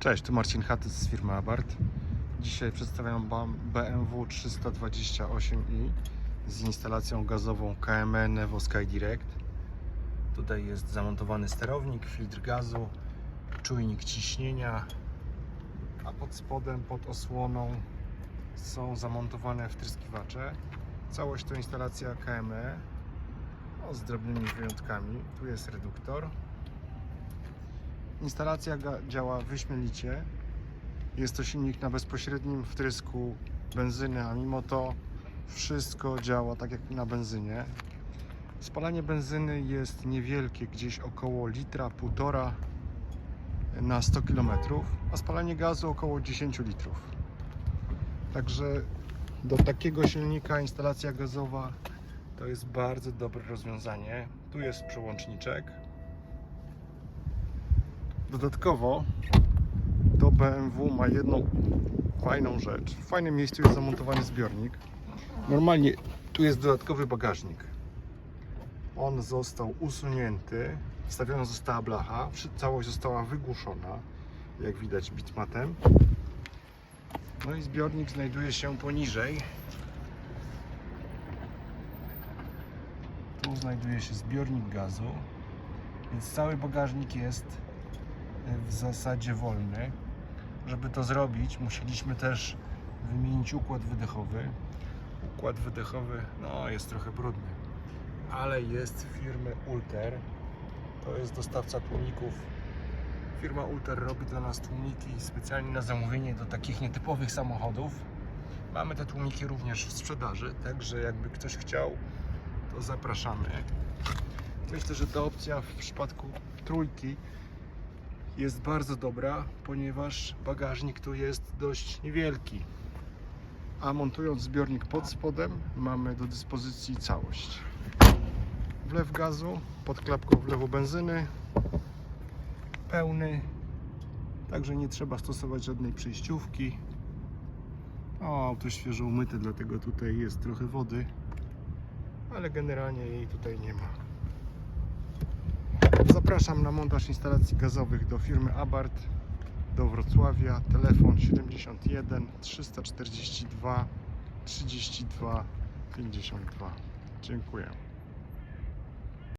Cześć, tu Marcin Hatys z firmy Abart. Dzisiaj przedstawiam Wam BMW 328i z instalacją gazową KME Nevo Sky Direct. Tutaj jest zamontowany sterownik, filtr gazu, czujnik ciśnienia, a pod spodem, pod osłoną są zamontowane wtryskiwacze. Całość to instalacja KME no, z drobnymi wyjątkami. Tu jest reduktor. Instalacja działa wyśmienicie. Jest to silnik na bezpośrednim wtrysku benzyny, a mimo to wszystko działa tak jak na benzynie. Spalanie benzyny jest niewielkie, gdzieś około litra, półtora na 100 km, a spalanie gazu około 10 litrów. Także do takiego silnika instalacja gazowa to jest bardzo dobre rozwiązanie. Tu jest przełączniczek. Dodatkowo to BMW ma jedną fajną rzecz. W fajnym miejscu jest zamontowany zbiornik. Normalnie tu jest dodatkowy bagażnik. On został usunięty, wstawiona została blacha, całość została wygłuszona, jak widać bitmatem. No i zbiornik znajduje się poniżej. Tu znajduje się zbiornik gazu, więc cały bagażnik jest w zasadzie wolny. Żeby to zrobić, musieliśmy też wymienić układ wydechowy. Układ wydechowy no, jest trochę brudny, ale jest firmy Ulter. To jest dostawca tłumików. Firma Ulter robi dla nas tłumiki specjalnie na zamówienie do takich nietypowych samochodów. Mamy te tłumiki również w sprzedaży, także jakby ktoś chciał, to zapraszamy. Myślę, że ta opcja w przypadku trójki jest bardzo dobra, ponieważ bagażnik tu jest dość niewielki. A montując zbiornik pod spodem, mamy do dyspozycji całość. Wlew gazu, pod klapką wlewu benzyny, pełny, także nie trzeba stosować żadnej przejściówki. O, auto świeżo umyte, dlatego tutaj jest trochę wody, ale generalnie jej tutaj nie ma. Zapraszam na montaż instalacji gazowych do firmy Abart do Wrocławia. Telefon 71 342 32 52. Dziękuję.